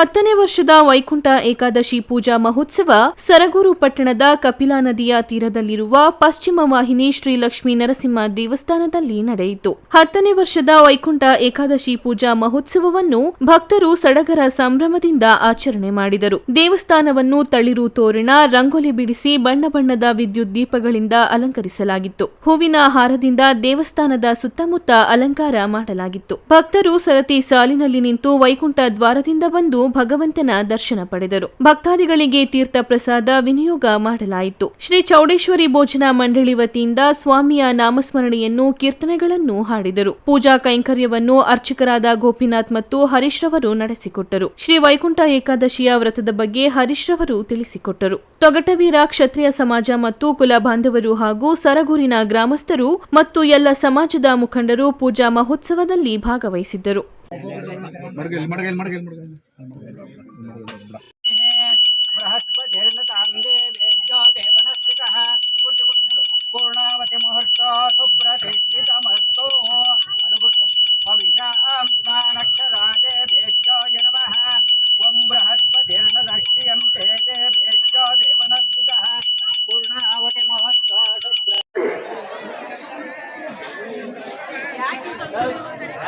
ಹತ್ತನೇ ವರ್ಷದ ವೈಕುಂಠ ಏಕಾದಶಿ ಪೂಜಾ ಮಹೋತ್ಸವ ಸರಗೂರು ಪಟ್ಟಣದ ಕಪಿಲಾ ನದಿಯ ತೀರದಲ್ಲಿರುವ ಪಶ್ಚಿಮ ವಾಹಿನಿ ಶ್ರೀ ಲಕ್ಷ್ಮೀ ನರಸಿಂಹ ದೇವಸ್ಥಾನದಲ್ಲಿ ನಡೆಯಿತು. ಹತ್ತನೇ ವರ್ಷದ ವೈಕುಂಠ ಏಕಾದಶಿ ಪೂಜಾ ಮಹೋತ್ಸವವನ್ನು ಭಕ್ತರು ಸಡಗರ ಸಂಭ್ರಮದಿಂದ ಆಚರಣೆ ಮಾಡಿದರು. ದೇವಸ್ಥಾನವನ್ನು ತಳಿರು ತೋರಣ, ರಂಗೋಲಿ ಬಿಡಿಸಿ ಬಣ್ಣ ಬಣ್ಣದ ವಿದ್ಯುತ್ ದೀಪಗಳಿಂದ ಅಲಂಕರಿಸಲಾಗಿತ್ತು. ಹೂವಿನ ಹಾರದಿಂದ ದೇವಸ್ಥಾನದ ಸುತ್ತಮುತ್ತ ಅಲಂಕಾರ ಮಾಡಲಾಗಿತ್ತು. ಭಕ್ತರು ಸರತಿ ಸಾಲಿನಲ್ಲಿ ನಿಂತು ವೈಕುಂಠ ದ್ವಾರದಿಂದ ಬಂದು ಭಗವಂತನ ದರ್ಶನ ಪಡೆದರು. ಭಕ್ತಾದಿಗಳಿಗೆ ತೀರ್ಥ ಪ್ರಸಾದ ವಿನಿಯೋಗ ಮಾಡಲಾಯಿತು. ಶ್ರೀ ಚೌಡೇಶ್ವರಿ ಭೋಜನ ಮಂಡಳಿ ವತಿಯಿಂದ ಸ್ವಾಮಿಯ ನಾಮಸ್ಮರಣೆಯನ್ನು ಕೀರ್ತನೆಗಳನ್ನು ಹಾಡಿದರು. ಪೂಜಾ ಕೈಂಕರ್ಯವನ್ನು ಅರ್ಚಕರಾದ ಗೋಪಿನಾಥ್ ಮತ್ತು ಹರೀಶ್ ರವರು ನಡೆಸಿಕೊಟ್ಟರು. ಶ್ರೀ ವೈಕುಂಠ ಏಕಾದಶಿಯ ವ್ರತದ ಬಗ್ಗೆ ಹರೀಶ್ ರವರು ತಿಳಿಸಿಕೊಟ್ಟರು. ತೊಗಟವೀರ ಕ್ಷತ್ರಿಯ ಸಮಾಜ ಮತ್ತು ಕುಲ ಬಾಂಧವರು ಹಾಗೂ ಸರಗೂರಿನ ಗ್ರಾಮಸ್ಥರು ಮತ್ತು ಎಲ್ಲ ಸಮಾಜದ ಮುಖಂಡರು ಪೂಜಾ ಮಹೋತ್ಸವದಲ್ಲಿ ಭಾಗವಹಿಸಿದ್ದರು.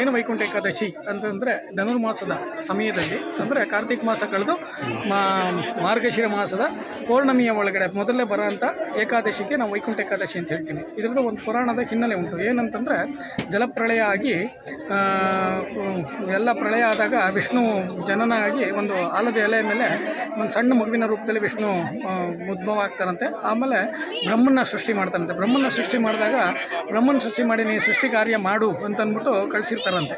ಏನು ವೈಕುಂಠ ಏಕಾದಶಿ ಅಂತಂದರೆ ಧನುರ್ಮಾಸದ ಸಮಯದಲ್ಲಿ, ಅಂದರೆ ಕಾರ್ತಿಕ ಮಾಸ ಕಳೆದು ಮಾ, ಮಾರ್ಗಶಿರ ಮಾಸದ ಪೌರ್ಣಮಿಯ ಒಳಗಡೆ ಮೊದಲೇ ಬರೋಂಥ ಏಕಾದಶಿಗೆ ನಾವು ವೈಕುಂಠ ಏಕಾದಶಿ ಅಂತ ಹೇಳ್ತೀವಿ. ಇದರಲ್ಲಿ ಒಂದು ಪುರಾಣದ ಹಿನ್ನೆಲೆ ಉಂಟು. ಏನಂತಂದರೆ ಜಲಪ್ರಳಯ ಆಗಿ ಎಲ್ಲ ಪ್ರಳಯ ಆದಾಗ ವಿಷ್ಣು ಜನನ ಆಗಿ ಒಂದು ಆಲದ ಎಲೆಯ ಮೇಲೆ ಒಂದು ಸಣ್ಣ ಮಗುವಿನ ರೂಪದಲ್ಲಿ ವಿಷ್ಣು ಉದ್ಭವ ಆಗ್ತಾರಂತೆ ಆಮೇಲೆ ಬ್ರಹ್ಮನ ಸೃಷ್ಟಿ ಮಾಡ್ತಾರಂತೆ. ಬ್ರಹ್ಮನ ಸೃಷ್ಟಿ ಮಾಡಿದಾಗ ಬ್ರಹ್ಮನ ಸೃಷ್ಟಿ ಮಾಡಿ ನೀ ಸೃಷ್ಟಿ ಕಾರ್ಯ ಮಾಡು ಅಂತಂದ್ಬಿಟ್ಟು ಕಳಿಸಿರ್ತಾರಂತೆ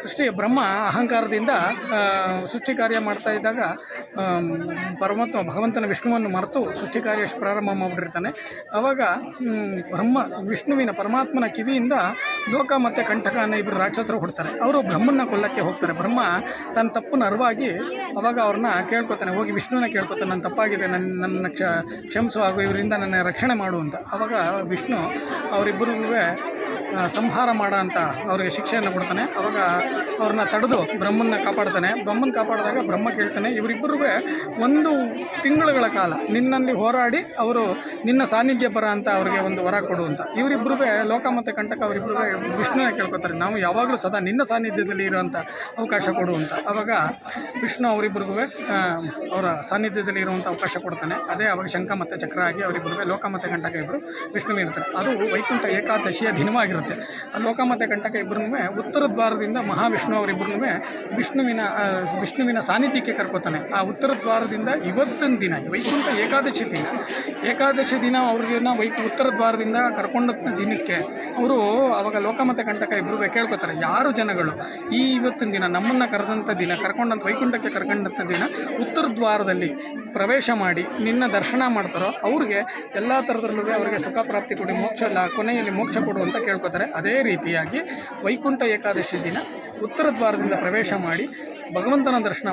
ಕೃಷ್ಣ ಬ್ರಹ್ಮ ಅಹಂಕಾರದಿಂದ ಸೃಷ್ಟಿ ಕಾರ್ಯ ಮಾಡ್ತಾ ಇದ್ದಾಗ ಪರಮಾತ್ಮ ಭಗವಂತನ ವಿಷ್ಣುವನ್ನು ಮರೆತು ಸೃಷ್ಟಿ ಕಾರ್ಯ ಪ್ರಾರಂಭ ಮಾಡಿಬಿಟ್ಟಿರ್ತಾನೆ. ಆವಾಗ ಬ್ರಹ್ಮ ವಿಷ್ಣುವಿನ ಪರಮಾತ್ಮನ ಕಿವಿಯಿಂದ ಲೋಕ ಮತ್ತು ಕಂಠಕ ಅನ್ನೋ ಇಬ್ಬರು ರಾಕ್ಷಸರು ಹುಡ್ತಾರೆ ಅವರು ಬ್ರಹ್ಮನ ಕೊಲ್ಲಕ್ಕೆ ಹೋಗ್ತಾರೆ. ಬ್ರಹ್ಮ ತನ್ನ ತಪ್ಪನ್ನು ಅರಿವಾಗಿ ಅವಾಗ ಅವ್ರನ್ನ ಕೇಳ್ಕೊತಾನೆ, ಹೋಗಿ ವಿಷ್ಣುವನ್ನ ಕೇಳ್ಕೊತಾನೆ, ನನ್ನ ತಪ್ಪಾಗಿದೆ ನನ್ನ ನನ್ನ ಕ್ಷ, ಕ್ಷಮಿಸು, ಹಾಗೂ ಇವರಿಂದ ನನ್ನ ರಕ್ಷಣೆ ಮಾಡು ಅಂತ. ಅವಾಗ ವಿಷ್ಣು ಅವರಿಬ್ಬರಿಗೂ ಸಂಹಾರ ಮಾಡ ಅಂತ ಅವರಿಗೆ ಶಿಕ್ಷೆಯನ್ನು ಕೊಡ್ತಾನೆ. ಅವಾಗ ಅವ್ರನ್ನ ತಡೆದು ಬ್ರಹ್ಮನ್ನ ಕಾಪಾಡ್ತಾನೆ. ಬ್ರಹ್ಮನ ಕಾಪಾಡಿದಾಗ ಬ್ರಹ್ಮ ಕೇಳ್ತಾನೆ. ಇವರಿಬ್ಬರಿಗೂ ಒಂದು ತಿಂಗಳುಗಳ ಕಾಲ ನಿನ್ನಲ್ಲಿ ಹೋರಾಡಿ ಅವರು ನಿನ್ನ ಸಾನ್ನಿಧ್ಯ ಬರ ಅಂತ ಅವರಿಗೆ ಒಂದು ವರ ಕೊಡು ಅಂತ. ಇವರಿಬ್ಬರು ಲೋಕ ಮತ್ತು ಕಂಟಕ ಅವರಿಬ್ಬರು ವಿಷ್ಣುನ ಕೇಳ್ಕೊತಾರೆ. ನಾವು ಯಾವಾಗಲೂ ಸದಾ ನಿನ್ನ ಸಾನ್ನಿಧ್ಯದಲ್ಲಿ ಇರುವಂಥ ಅವಕಾಶ ಕೊಡು ಅಂತ. ಅವಾಗ ವಿಷ್ಣು ಅವರಿಬ್ಬರಿಗೂ ಅವರ ಸಾನ್ನಿಧ್ಯದಲ್ಲಿ ಇರುವಂಥ ಅವಕಾಶ ಕೊಡ್ತಾನೆ. ಅದೇ ಅವಾಗ ಶಂಕ ಮತ್ತು ಚಕ್ರ ಆಗಿ ಅವರಿಬ್ಬರಿಗೂ ಲೋಕ ಮತ್ತು ಕಂಟಕ ಇಬ್ಬರು ವಿಷ್ಣುವಿನ ಇರ್ತಾರೆ ಅದು ವೈಕುಂಠ ಏಕಾದಶಿಯ ದಿನವಾಗಿರುತ್ತೆ. ಮತ್ತು ಕಂಟಕ ಇಬ್ಬರೂ ಉತ್ತರ ದ್ವಾರದಿಂದ ಮಹಾವಿಷ್ಣು ಅವರಿಬ್ಬರೂ ವಿಷ್ಣುವಿನ ವಿಷ್ಣುವಿನ ಸಾನ್ನಿಧ್ಯಕ್ಕೆ ಕರ್ಕೋತಾನೆ. ಆ ಉತ್ತರ ದ್ವಾರದಿಂದ ಇವತ್ತಿನ ದಿನ, ವೈಕುಂಠ ಏಕಾದಶಿ ದಿನ ಏಕಾದಶಿ ದಿನ ಅವ್ರನ್ನ ವೈಕು, ಉತ್ತರ ದ್ವಾರದಿಂದ ಕರ್ಕೊಂಡ ದಿನಕ್ಕೆ ಅವರು ಅವಾಗ ಲೋಕಮತೆ ಕಂಟಕ ಇಬ್ಬರು ಕೇಳ್ಕೊತಾರೆ, ಯಾರು ಜನಗಳು? ಈ ಇವತ್ತಿನ ದಿನ, ನಮ್ಮನ್ನು ಕರೆದಂಥ ದಿನ ಕರ್ಕೊಂಡಂಥ ವೈಕುಂಠಕ್ಕೆ ಕರ್ಕೊಂಡಂಥ ದಿನ, ಉತ್ತರ ದ್ವಾರದಲ್ಲಿ ಪ್ರವೇಶ ಮಾಡಿ ನಿನ್ನ ದರ್ಶನ ಮಾಡ್ತಾರೋ, ಅವ್ರಿಗೆ ಎಲ್ಲ ಥರದ್ರಲ್ಲೂ ಅವರಿಗೆ ಸುಖ ಪ್ರಾಪ್ತಿ ಕೊಡಿ, ಮೋಕ್ಷ ಕೊನೆಯಲ್ಲಿ ಮೋಕ್ಷ ಕೊಡು ಅಂತ ಕೇಳ್ಕೊತಾರೆ. ಅದೇ ರೀತಿಯಾಗಿ ವೈಕುಂಠ ಏಕಾದಶಿ ದಿನ ಉತ್ತರ ದ್ವಾರದಿಂದ ಪ್ರವೇಶ ಮಾಡಿ ಭಗವಂತನ ದರ್ಶನ